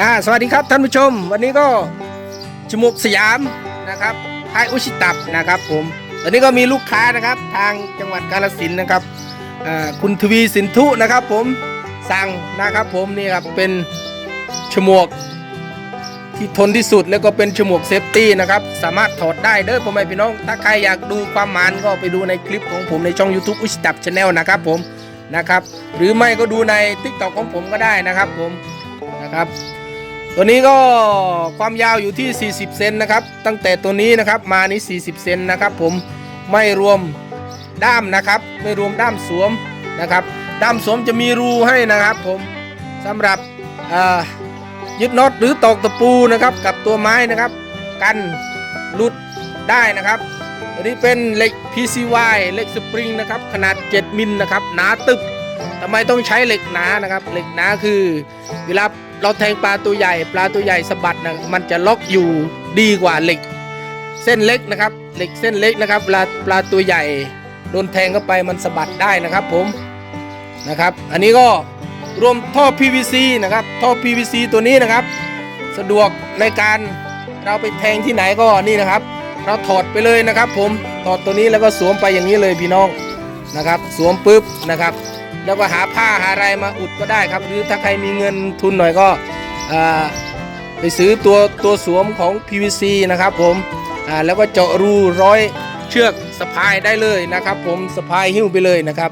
อ่าสวัสดีครับท่านผู้ชม วันนี้ก็จมูกสยามนะครับค่ายอุชิตับนะครับ ผมตอนนี้ก็มีลูกค้านะครับทางจังหวัดกาฬสินนะครับคุณทวีสินธุนะครับ ผมสั่งนะครับผมนี่ครับเป็นฉมวกที่ทนที่สุดแล้วก็เป็นฉมวกเซฟตี้นะครับ สามารถถอดได้เด้อพ่อแม่พี่น้อง ถ้าใครอยากดูความหมานก็ไปดูในคลิปของผมในช่อง YouTube อุชิตับชาแนลนะครับผม นะครับ หรือไม่ก็ดูใน t ิ k t o k ของผมก็ได้นะครับผมนะครับ ตัวนี้ก็ความยาวอยู่ที่ 40 เซนนะครับ ตั้งแต่ตัวนี้นะครับมานี้ 40 เซนนะครับ ผมไม่รวมด้ามนะครับ ไม่รวมด้ามสวมนะครับ ด้ามสวมจะมีรูให้นะครับผมสำหรับยึดน็อตหรือตอกตะปูนะครับ กับตัวไม้นะครับ กันหลุด ได้นะครับตัวนี้เป็นเหล็ก PCY เหล็กสปริงนะครับขนาด 7 มิลนะครับหนาตึบทำไมต้องใช้เหล็กหนานะครับ เหล็กหนาคือ เวลาเราแทงปลาตัวใหญ่ ปลาตัวใหญ่สะบัดนะมันจะล็อกอยู่ดีกว่าเหล็ก เส้นเล็กนะครับ เหล็กเส้นเล็กนะครับปลาปลาตัวใหญ่โดนแทงเข้าไปมันสะบัดได้นะครับผมนะครับ อันนี้ก็รวมท่อ PVC นะครับ ท่อ PVC ตัวนี้นะครับ สะดวกในการเราไปแทงที่ไหนก็นี่นะครับ เราถอดไปเลยนะครับ ผมถอดตัวนี้แล้วก็สวมไปอย่างนี้เลยพี่น้องนะครับ สวมปุ๊บนะครับ แล้วก็หาผ้าหาอะไรมาอุดก็ได้ครับ หรือถ้าใครมีเงินทุนหน่อยก็ไปซื้อตัวตัวสวมของ PVC นะครับ ผมแล้วก็เจาะรูร้อยเชือกสะพายได้เลยนะครับ ผมสะพายหิ้วไปเลยนะครับ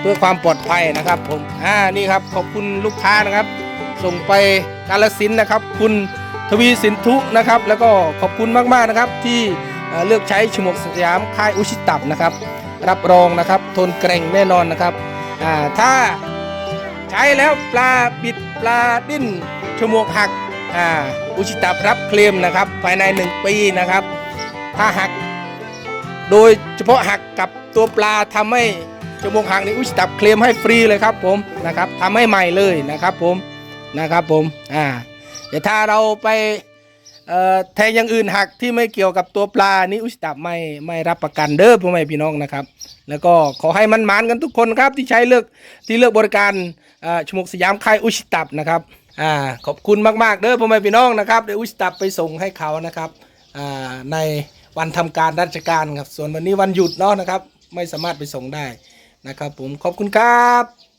เพื่อความปลอดภัยนะครับ ผมอ่านี่ครับขอบคุณลูกค้านะครับ ส่งไปกาลสินนะครับ คุณ ทวีสินทุนะครับ แล้วก็ขอบคุณมากๆนะครับ ที่เลือกใช้ฉมวกสยามค่ายอุชิตับนะครับ รับรองนะครับ ทนเกรงแน่นอนนะครับถ้าใช้แล้วปลาบิดปลาดิ้นชมวกหักอุชิตารับเคลมนะครับ ภายใน 1 ปีนะครับ ถ้าหัก โดยเฉพาะหักกับตัวปลาทำให้ชมวกหักนี่อุชิตาเคลมให้ฟรีเลยครับผมนะครับทำให้ใหม่เลยนะครับผมนะครับผมอ่า แต่ถ้าเราไปแทงอย่างอื่นหักที่ไม่เกี่ยวกับตัวปลานี่อุชิตาไม่ไม่รับประกันเด้อพ่อแม่พี่น้องนะครับ แล้วก็ขอให้มันหมานกันทุกคนครับที่ใช้เลือกที่เลือกบริการชมกสยามค่ายอุชตับนะครับอ่าขอบคุณมากๆเด้อพ่อแม่พี่น้องนะครับเดี๋ยวอุชตับไปส่งให้เขานะครับอ่าในวันทำการราชการครับส่วนวันนี้วันหยุดเนาะนะครับ ไม่สามารถไปส่งได้นะครับ ผมขอบคุณครับ